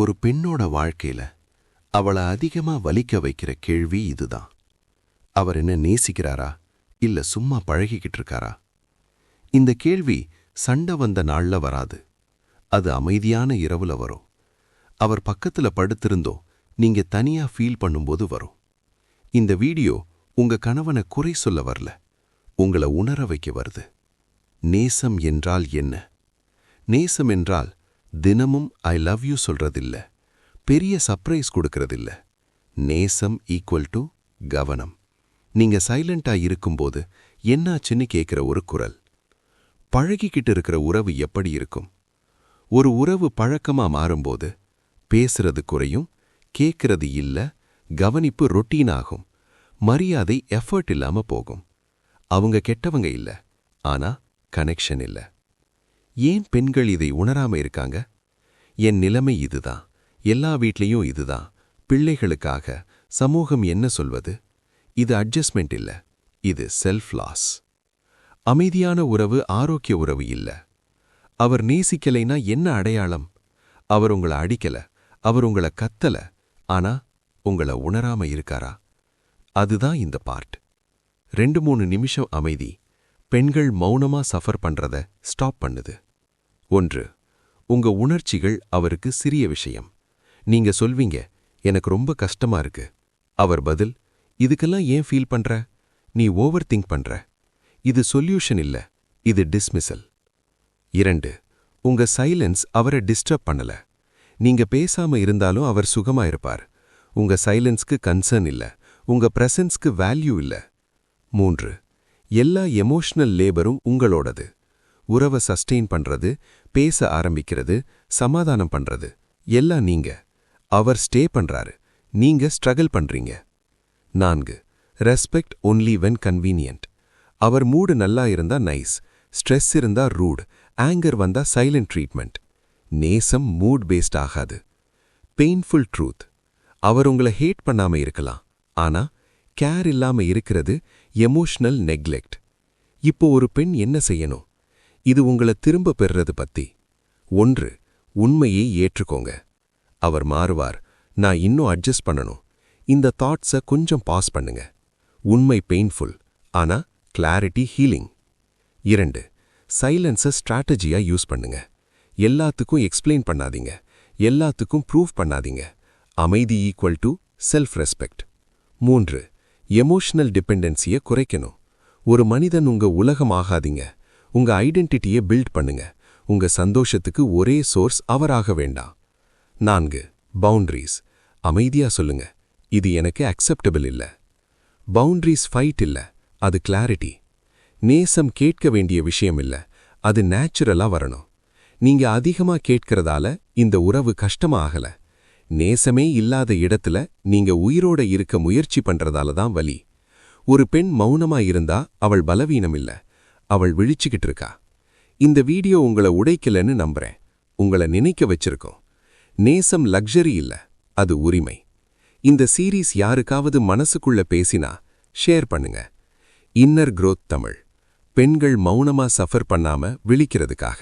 ஒரு பெண்ணோட வாழ்க்கையில அவளை அதிகமா வலிக்க வைக்கிற கேள்வி இதுதான். அவர் என்ன நேசிக்கிறாரா? இல்ல சும்மா பழகிக்கிட்டு இருக்காரா? இந்த கேள்வி சண்டை வந்த நாள்ல வராது. அது அமைதியான இரவுல வரும். அவர் பக்கத்துல படுத்திருந்தோ நீங்க தனியா ஃபீல் பண்ணும்போது வரும். இந்த வீடியோ உங்க கணவனை குறை சொல்ல வரல. உங்களை உணர வைக்க வருது. நேசம் என்றால் என்ன? நேசம் என்றால் தினமும் ஐ லவ் யூ சொல்றதில்ல. பெரிய சர்ப்ரைஸ் கொடுக்கறதில்ல. நேசம் ஈக்குவல் டு கவனம். நீங்க சைலண்டா இருக்கும்போது என்னாச்சுன்னு கேட்கிற ஒரு குரல். பழகிக்கிட்டு இருக்கிற உறவு எப்படி இருக்கும்? ஒரு உறவு பழக்கமா மாறும்போது பேசுறது குறையும் கேட்கறது இல்ல கவனிப்பு ரொட்டீன் ஆகும் மரியாதை எஃபர்ட் இல்லாம போகும். அவங்க கெட்டவங்க இல்ல ஆனா கனெக்ஷன் இல்ல. ஏன் பெண்கள் இதை உணராம இருக்காங்க? என் நிலைமை இதுதான் எல்லா வீட்லயும் இதுதான் பிள்ளைகளுக்காக சமூகம் என்ன சொல்வது? இது அட்ஜஸ்ட்மெண்ட் இல்ல. இது செல்ஃப் லாஸ். அமைதியான உறவு ஆரோக்கிய உறவு இல்ல. அவர் நேசிக்கலைனா என்ன அடையாளம்? அவர் உங்களை அடிக்கல. அவர் உங்களை கத்தல. ஆனா உங்களை உணராம இருக்காரா? அதுதான் இந்த பார்ட். ரெண்டு மூணு நிமிஷம் அமைதி. பெண்கள் மௌனமா சஃபர் பண்றத ஸ்டாப் பண்ணுது. ஒன்று உங்க உணர்ச்சிகள் அவருக்கு சிறிய விஷயம். நீங்க சொல்வீங்க எனக்கு ரொம்ப கஷ்டமா இருக்கு. அவர் பதில் இதுக்கெல்லாம் ஏன் ஃபீல் பண்ற? நீ ஓவர் திங்க் பண்ற. இது சொல்யூஷன் இல்ல இது டிஸ்மிசல் இரண்டு உங்க சைலன்ஸ் அவரை டிஸ்டர்ப் பண்ணல. நீங்க பேசாம இருந்தாலும் அவர் சுகமா இருப்பார். உங்க சைலன்ஸ்க்கு கன்சர்ன் இல்ல உங்க பிரசன்ஸ்க்கு வேல்யூ இல்ல. மூன்று எல்லா எமோஷனல் லேபரும் உங்களோடது. உறவை சஸ்டெயின் பண்றது பேச ஆரம்பிக்கிறது சமாதானம் பண்றது. எல்லாம் நீங்க. அவர் ஸ்டே பண்றாரு. நீங்க ஸ்ட்ரகிள் பண்றீங்க. நான்கு. ரெஸ்பெக்ட் ஒன்லி வென் கன்வீனியன்ட் அவர் மூடு நல்லா இருந்தா நைஸ் ஸ்ட்ரெஸ் இருந்தா ரூட் ஆங்கர் வந்தா சைலண்ட் ட்ரீட்மெண்ட் நேசம் மூட் பேஸ்ட் ஆகாது. பெயின்ஃபுல் ட்ரூத் அவர் உங்களை ஹேட் பண்ணாம இருக்கலாம். ஆனா கேர் இல்லாம இருக்கிறது எமோஷனல் நெக்லெக்ட் இப்போ ஒரு பெண் என்ன செய்யணும்? இது உங்களை திரும்ப பெறுறது பத்தி. ஒன்று உண்மையை ஏற்றுக்கோங்க. அவர் மாறுவார் நான் இன்னும் அட்ஜஸ்ட் பண்ணணும். இந்த தாட்ஸை கொஞ்சம் பாஸ் பண்ணுங்க. உண்மை பெயின்ஃபுல் ஆனா கிளாரிட்டி ஹீலிங் இரண்டு சைலன்ஸை ஸ்ட்ராட்டஜியாக யூஸ் பண்ணுங்க. எல்லாத்துக்கும் எக்ஸ்பிளைன் பண்ணாதீங்க. எல்லாத்துக்கும் ப்ரூவ் பண்ணாதீங்க. அமைதி ஈக்குவல் டு செல்ஃப் ரெஸ்பெக்ட் மூன்று எமோஷனல் டிபெண்டன்சியை குறைக்கணும். ஒரு மனிதன் உங்க உலகம் ஆகாதீங்க. உங்க ஐடென்டிட்டியை பில்ட் பண்ணுங்க. உங்க சந்தோஷத்துக்கு ஒரே சோர்ஸ் அவராக வேண்டாம். நான்கு பவுண்ட்ரிஸ். அமைதியா சொல்லுங்க. இது எனக்கு அக்செப்டபிள் இல்ல. பவுண்ட்ரிஸ் ஃபைட் இல்ல. அது கிளாரிட்டி நேசம் கேட்க வேண்டிய விஷயம் இல்ல. அது நேச்சுரலா வரணும். நீங்க அதிகமா கேட்கறதால இந்த உறவு கஷ்டமா ஆகல. நேசமே இல்லாத இடத்துல நீங்க உயிரோட இருக்க முயற்சி பண்றதால தான் வலி. ஒரு பெண் மௌனமா இருந்தா அவள் பலவீனம் இல்ல. அவள் விழிச்சுக்கிட்டு இருக்கா இந்த வீடியோ உங்களை உடைக்கலன்னு நம்புறேன். உங்களை நினைக்க வச்சிருக்கோம். நேசம் லக்ஸரி இல்ல அது உரிமை. இந்த சீரீஸ் யாருக்காவது மனசுக்குள்ள பேசினா ஷேர் பண்ணுங்க. இன்னர் குரோத் தமிழ். பெண்கள் மௌனமா சஃபர் பண்ணாம விழிக்கிறதுக்காக.